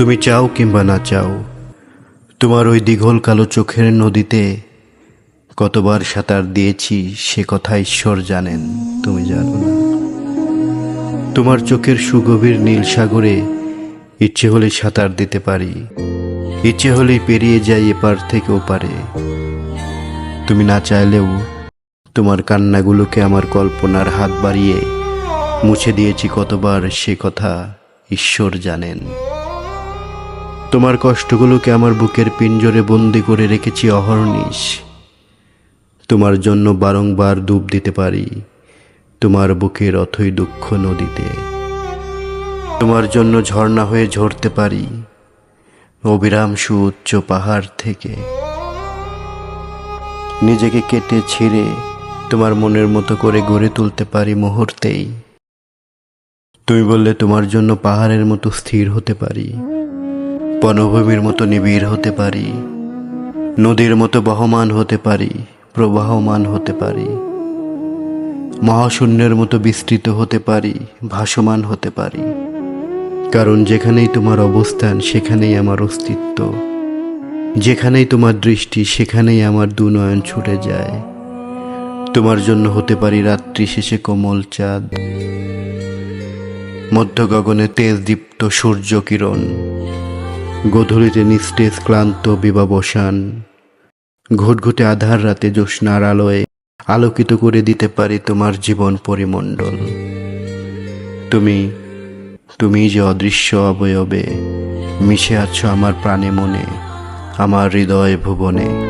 তুমি চাও কিংবা না চাও, তোমার ওই দীঘল কালো চোখের নদীতে কতবার সাঁতার দিয়েছি সে কথা ঈশ্বর জানেন, তুমি জানো না। তোমার চোখের সুগভীর নীল সাগরে ইচ্ছে হলে সাঁতার দিতে পারি, ইচ্ছে হলে পেরিয়ে যাই এপার থেকে ওপারে। তুমি না চাইলেও তোমার কান্নাগুলোকে আমার কল্পনার হাত বাড়িয়ে মুছে দিয়েছি কতবার সে কথা ঈশ্বর জানেন। তোমার কষ্টগুলোকে আমার বুকের পিঞ্জরে বন্দি করে রেখেছি, অহর্নিশ। তোমার জন্য বারংবার ডুব দিতে পারি, তোমার বুকের অথই দুঃখ নদীতে। তোমার জন্য ঝর্ণা হয়ে ঝরতে পারি, অবিরাম সুউচ্চ পাহাড় থেকে। নিজেকে কেটে ছিঁড়ে তোমার মনের মতো করে গড়ে তুলতে পারি মুহূর্তেই। তুমি বললে তোমার জন্য পাহাড়ের মতো স্থির হতে পারি। বনভূমির মতো নিবিড় হতে পারি, নদীর মতো বহমান হতে পারি, প্রবাহমান হতে পারি, মহাশূন্যের মতো বিস্তৃত হতে পারি, ভাসমান হতে পারি। কারণ যেখানেই তোমার অবস্থান, সেখানেই আমার অস্তিত্ব। যেখানেই তোমার দৃষ্টি, সেখানেই আমার দুনয়ন ছুটে যায়। তোমার জন্য হতে পারি রাত্রি শেষে কোমল চাঁদ, মধ্য গগনে তেজদীপ্ত সূর্য কিরণ। গধূলিতে নিস্তেজ ক্লান্ত বিবাবসান ঘুটঘুটে আধার রাতে জ্যোৎস্নার আলোয় আলোকিত করে দিতে পারি তোমার জীবন পরিমণ্ডল। তুমি তুমি যে অদৃশ্য অবয়বে, মিশে আছো আমার প্রাণে মনে, আমার হৃদয় ভুবনে।